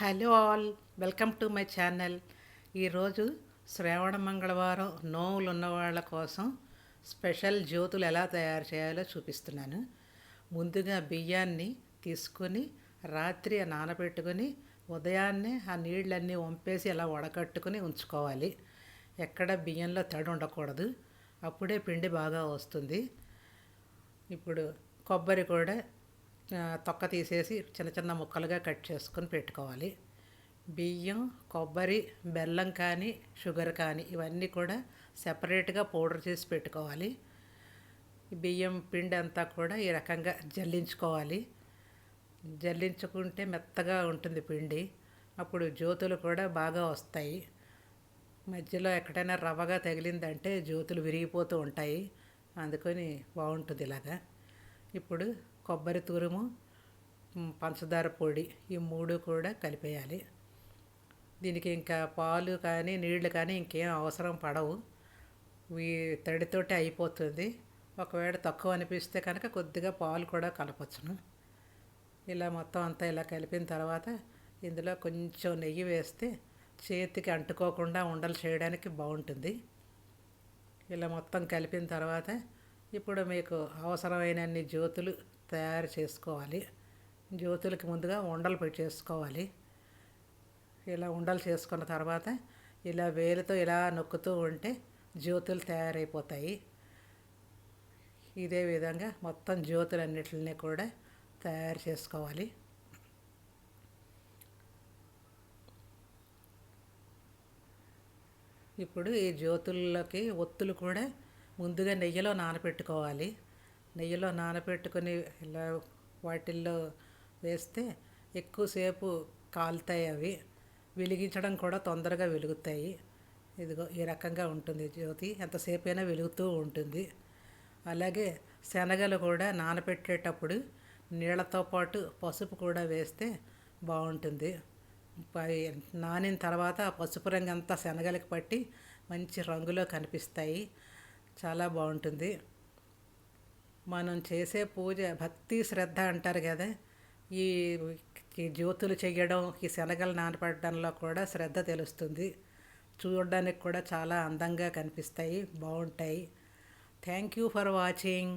Hello all welcome to my channel. ఈరోజు శ్రావణ మంగళవారం నోవులు ఉన్న వాళ్ళ కోసం స్పెషల్ జ్యోతులు ఎలా తయారు చేయాలో చూపిస్తున్నాను. ముందుగా బియ్యాన్ని తీసుకొని రాత్రి నానబెట్టుకొని ఉదయాన్నే ఆ నీళ్ళన్నీ వంపేసి అలా వడకట్టుకుని ఉంచుకోవాలి. ఎక్కడ బియ్యంలో తడి ఉండకూడదు. అప్పుడే పిండి బాగా వస్తుంది. ఇప్పుడు కొబ్బరి కూడా తొక్క తీసేసి చిన్న చిన్న ముక్కలుగా కట్ చేసుకొని పెట్టుకోవాలి. బియ్యం కొబ్బరి బెల్లం కానీ షుగర్ కానీ ఇవన్నీ కూడా సెపరేట్గా పౌడర్ చేసి పెట్టుకోవాలి. బియ్యం పిండి అంతా కూడా ఈ రకంగా జల్లించుకోవాలి. జల్లించుకుంటే మెత్తగా ఉంటుంది పిండి. అప్పుడు జ్యోతులు కూడా బాగా వస్తాయి. మధ్యలో ఎక్కడైనా రవ్వగా తగిలిందంటే జ్యోతులు విరిగిపోతూ ఉంటాయి. అందుకని బాగుంటుంది ఇలాగా. ఇప్పుడు కొబ్బరి తురుము పంచదార పొడి ఈ మూడు కూడా కలిపేయాలి. దీనికి ఇంకా పాలు కానీ నీళ్ళు కానీ ఇంకేం అవసరం పడవు. ఈ తడితోటి అయిపోతుంది. ఒకవేళ తక్కువ అనిపిస్తే కనుక కొద్దిగా పాలు కూడా కలపచ్చును. ఇలా మొత్తం అంతా ఇలా కలిపిన తర్వాత ఇందులో కొంచెం నెయ్యి వేస్తే చేతికి అంటుకోకుండా ఉండలు చేయడానికి బాగుంటుంది. ఇలా మొత్తం కలిపిన తర్వాత ఇప్పుడు మీకు అవసరమైనన్ని జ్యోతులు తయారు చేసుకోవాలి. జ్యోతులకి ముందుగా ఉండలు పెట్టి చేసుకోవాలి. ఇలా ఉండలు చేసుకున్న తర్వాత ఇలా వేలుతో ఇలా నొక్కుతూ ఉంటే జ్యోతులు తయారైపోతాయి. ఇదే విధంగా మొత్తం జ్యోతులన్నిటిని కూడా తయారు చేసుకోవాలి. ఇప్పుడు ఈ జ్యోతుల్లోకి ఒత్తులు కూడా ముందుగా నెయ్యిలో నానబెట్టుకోవాలి నెయ్యిలో నానబెట్టుకుని ఇలా వాటిల్లో వేస్తే ఎక్కువసేపు కాలుతాయి అవి. వెలిగించడం కూడా తొందరగా వెలుగుతాయి. ఇదిగో ఈ రకంగా ఉంటుంది జ్యోతి. ఎంతసేపు అయినా వెలుగుతూ ఉంటుంది. అలాగే శనగలు కూడా నానబెట్టేటప్పుడు నీళ్ళతో పాటు పసుపు కూడా వేస్తే బాగుంటుంది. నానిన తర్వాత పసుపు రంగు అంతా శనగలకు పట్టి మంచి రంగులో కనిపిస్తాయి. చాలా బాగుంటుంది. మనం చేసే పూజ భక్తి శ్రద్ధ అంటారు కదా. ఈ ఈ జ్యోతులు చేయడం ఈ శనగలు నానపడడంలో కూడా శ్రద్ధ తెలుస్తుంది. చూడడానికి కూడా చాలా అందంగా కనిపిస్తాయి బాగుంటాయి. Thank you for watching